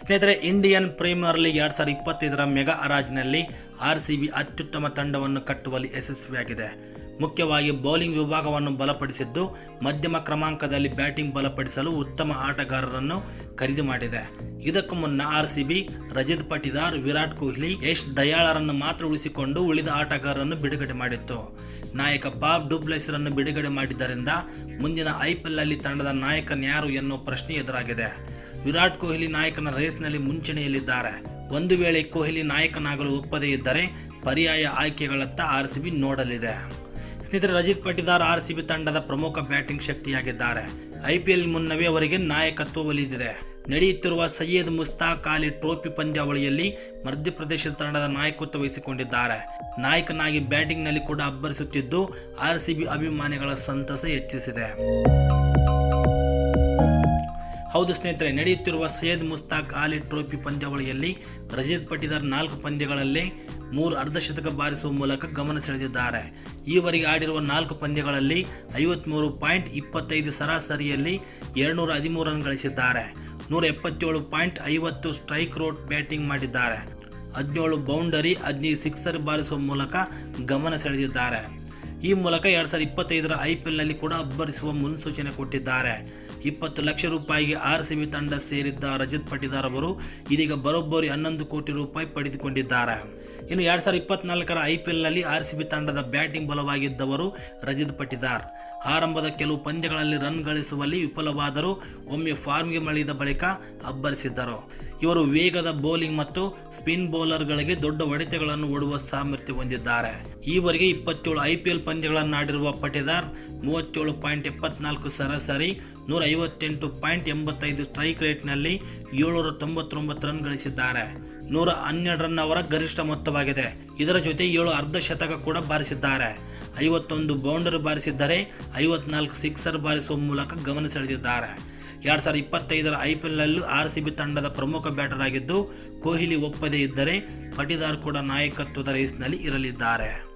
ಸ್ನೇಹಿತರೆ, Indian premier league ಎರಡ್ ಸಾವಿರದ ಇಪ್ಪತ್ತೈದರ ಮೆಗಾ ಹರಾಜಿನಲ್ಲಿ ಆರ್ ಸಿ ಬಿ ಅತ್ಯುತ್ತಮ ತಂಡವನ್ನು ಕಟ್ಟುವಲ್ಲಿ ಯಶಸ್ವಿಯಾಗಿದೆ. ಮುಖ್ಯವಾಗಿ ಬೌಲಿಂಗ್ ವಿಭಾಗವನ್ನು ಬಲಪಡಿಸಿದ್ದು ಮಧ್ಯಮ ಕ್ರಮಾಂಕದಲ್ಲಿ ಬ್ಯಾಟಿಂಗ್ ಬಲಪಡಿಸಲು ಉತ್ತಮ ಆಟಗಾರರನ್ನು ಖರೀದಿ ಮಾಡಿದೆ. ಇದಕ್ಕೂ ಮುನ್ನ R C B Rajat Patidar, Virat Kohli, Yash ದಯಾಳರನ್ನು ಮಾತ್ರ ಉಳಿಸಿಕೊಂಡು ಉಳಿದ ಆಟಗಾರರನ್ನು ಬಿಡುಗಡೆ ಮಾಡಿತ್ತು. ನಾಯಕ ಬಾಬ್ ಡುಬ್ಲೆಸ್ರನ್ನು ಬಿಡುಗಡೆ ಮಾಡಿದ್ದರಿಂದ ಮುಂದಿನ ಐಪಿಎಲ್ನಲ್ಲಿ ತಂಡದ ನಾಯಕನ್ಯಾರು ಎನ್ನುವ ಪ್ರಶ್ನೆ ಎದುರಾಗಿದೆ. ವಿರಾಟ್ ಕೊಹ್ಲಿ ನಾಯಕನ ರೇಸ್ನಲ್ಲಿ ಮುಂಚೂಣಿಯಲ್ಲಿದ್ದಾರೆ. ಒಂದು ವೇಳೆ ಕೊಹ್ಲಿ ನಾಯಕನಾಗಲು ಒಪ್ಪದೇ ಇದ್ದರೆ ಪರ್ಯಾಯ ಆಯ್ಕೆಗಳತ್ತ ಆರ್ ಸಿ ಬಿ ನೋಡಲಿದೆ. ಸ್ನೇಹಿತರೆ Rajat Patidar R C B ತಂಡದ ಪ್ರಮುಖ ಬ್ಯಾಟಿಂಗ್ ಶಕ್ತಿಯಾಗಿದ್ದಾರೆ. ಐಪಿಎಲ್ ಮುನ್ನವೇ ಅವರಿಗೆ ನಾಯಕತ್ವ ಒಲಿದಿದೆ. ನಡೆಯುತ್ತಿರುವ ಸಯ್ಯದ್ ಮುಸ್ತಾಕ್ ಅಲಿ ಟ್ರೋಫಿ ಪಂದ್ಯಾವಳಿಯಲ್ಲಿ ಮಧ್ಯಪ್ರದೇಶ ತಂಡದ ನಾಯಕತ್ವ ವಹಿಸಿಕೊಂಡಿದ್ದಾರೆ. ನಾಯಕನಾಗಿ ಬ್ಯಾಟಿಂಗ್ನಲ್ಲಿ ಕೂಡ ಅಬ್ಬರಿಸುತ್ತಿದ್ದು ಆರ್ ಸಿ ಬಿ ಅಭಿಮಾನಿಗಳ ಸಂತಸ ಹೆಚ್ಚಿಸಿದೆ. ಹೌದು ಸ್ನೇಹಿತರೆ, ನಡೆಯುತ್ತಿರುವ ಸೈಯದ್ ಮುಸ್ತಾಕ್ ಆಲಿ ಟ್ರೋಫಿ ಪಂದ್ಯಾವಳಿಯಲ್ಲಿ ರಜಿತ್ ಪಟಿದಾರ್ ನಾಲ್ಕು ಪಂದ್ಯಗಳಲ್ಲಿ ಮೂರು ಅರ್ಧಶತಕ ಬಾರಿಸುವ ಮೂಲಕ ಗಮನ ಸೆಳೆದಿದ್ದಾರೆ. ಈವರೆಗೆ ಆಡಿರುವ ನಾಲ್ಕು ಪಂದ್ಯಗಳಲ್ಲಿ ಐವತ್ತ್ಮೂರು ಪಾಯಿಂಟ್ ಇಪ್ಪತ್ತೈದು ಸರಾಸರಿಯಲ್ಲಿ ಎರಡುನೂರ ಹದಿಮೂರು ರನ್ ಗಳಿಸಿದ್ದಾರೆ. ನೂರ ಎಪ್ಪತ್ತೇಳು ಪಾಯಿಂಟ್ ಐವತ್ತು ಸ್ಟ್ರೈಕ್ ರೋಟ್ ಬ್ಯಾಟಿಂಗ್ ಮಾಡಿದ್ದಾರೆ. ಹದಿನೇಳು ಬೌಂಡರಿ, ಹದಿನೈದು ಸಿಕ್ಸರ್ ಬಾರಿಸುವ ಮೂಲಕ ಗಮನ ಸೆಳೆದಿದ್ದಾರೆ. ಈ ಮೂಲಕ ಎರಡ್ ಸಾವಿರದ ಇಪ್ಪತ್ತೈದರ ಐಪಿಎಲ್ನಲ್ಲಿ ಕೂಡ ಅಬ್ಬರಿಸುವ ಮುನ್ಸೂಚನೆ ಕೊಟ್ಟಿದ್ದಾರೆ. ಇಪ್ಪತ್ತು ಲಕ್ಷ ರೂಪಾಯಿಗೆ ಆರ್ ಸಿ ತಂಡ ಸೇರಿದ್ದ ರಜತ್ ಪಟಿದಾರ್ ಅವರು ಇದೀಗ ಬರೋಬ್ಬರಿ ಹನ್ನೊಂದು ಕೋಟಿ ರೂಪಾಯಿ ಪಡೆದುಕೊಂಡಿದ್ದಾರೆ. ಇನ್ನು ಎರಡ್ ಸಾವಿರದ ಇಪ್ಪತ್ನಾಲ್ಕರ ಐಪಿಎಲ್ನಲ್ಲಿ ಆರ್ ಸಿ ಬಿ ತಂಡದ ಬ್ಯಾಟಿಂಗ್ ಬಲವಾಗಿದ್ದವರು ರಜತ್ ಪಟಿದಾರ್. ಆರಂಭದ ಕೆಲವು ಪಂದ್ಯಗಳಲ್ಲಿ ರನ್ ಗಳಿಸುವಲ್ಲಿ ವಿಫಲವಾದರೂ ಒಮ್ಮೆ ಫಾರ್ಮ್ಗೆ ಮಳಿದ ಬಳಿಕ ಅಬ್ಬರಿಸಿದ್ದರು. ಇವರು ವೇಗದ ಬೌಲಿಂಗ್ ಮತ್ತು ಸ್ಪಿನ್ ಬೌಲರ್ಗಳಿಗೆ ದೊಡ್ಡ ಹೊಡೆತಗಳನ್ನು ಓಡುವ ಸಾಮರ್ಥ್ಯ ಹೊಂದಿದ್ದಾರೆ. ಈವರೆಗೆ ಇಪ್ಪತ್ತೇಳು ಐಪಿಎಲ್ ಪಂದ್ಯಗಳನ್ನು ಆಡಿರುವ ಪಟೇದಾರ್ ಮೂವತ್ತೇಳು ಪಾಯಿಂಟ್ ಎಪ್ಪತ್ನಾಲ್ಕು ಸರಾಸರಿ ನೂರ ಐವತ್ತೆಂಟು ಪಾಯಿಂಟ್ ಎಂಬತ್ತೈದು ಸ್ಟ್ರೈಕ್ ರೇಟ್ನಲ್ಲಿ ಏಳ್ನೂರ ತೊಂಬತ್ತೊಂಬತ್ತು ರನ್ ಗಳಿಸಿದ್ದಾರೆ. ನೂರ ಹನ್ನೆರಡು ರನ್ ಅವರ ಗರಿಷ್ಠ ಮೊತ್ತವಾಗಿದೆ. ಇದರ ಜೊತೆ ಏಳು ಅರ್ಧ ಶತಕ ಕೂಡ ಬಾರಿಸಿದ್ದಾರೆ. ಐವತ್ತೊಂದು ಬೌಂಡರಿ ಬಾರಿಸಿದ್ದರೆ ಐವತ್ನಾಲ್ಕು ಸಿಕ್ಸರ್ ಬಾರಿಸುವ ಮೂಲಕ ಗಮನ ಸೆಳೆದಿದ್ದಾರೆ. ಎರಡು ಸಾವಿರದ ಇಪ್ಪತ್ತೈದರ ಐ ಪಿ ಎಲ್ನಲ್ಲೂ ಆರ್ ಸಿ ಬಿ ತಂಡದ ಪ್ರಮುಖ ಬ್ಯಾಟರ್ ಆಗಿದ್ದು, ಕೊಹ್ಲಿ ಒಪ್ಪದೇ ಇದ್ದರೆ ಪಟಿದಾರ್ ಕೂಡ ನಾಯಕತ್ವದ ರೇಸ್ನಲ್ಲಿ ಇರಲಿದ್ದಾರೆ.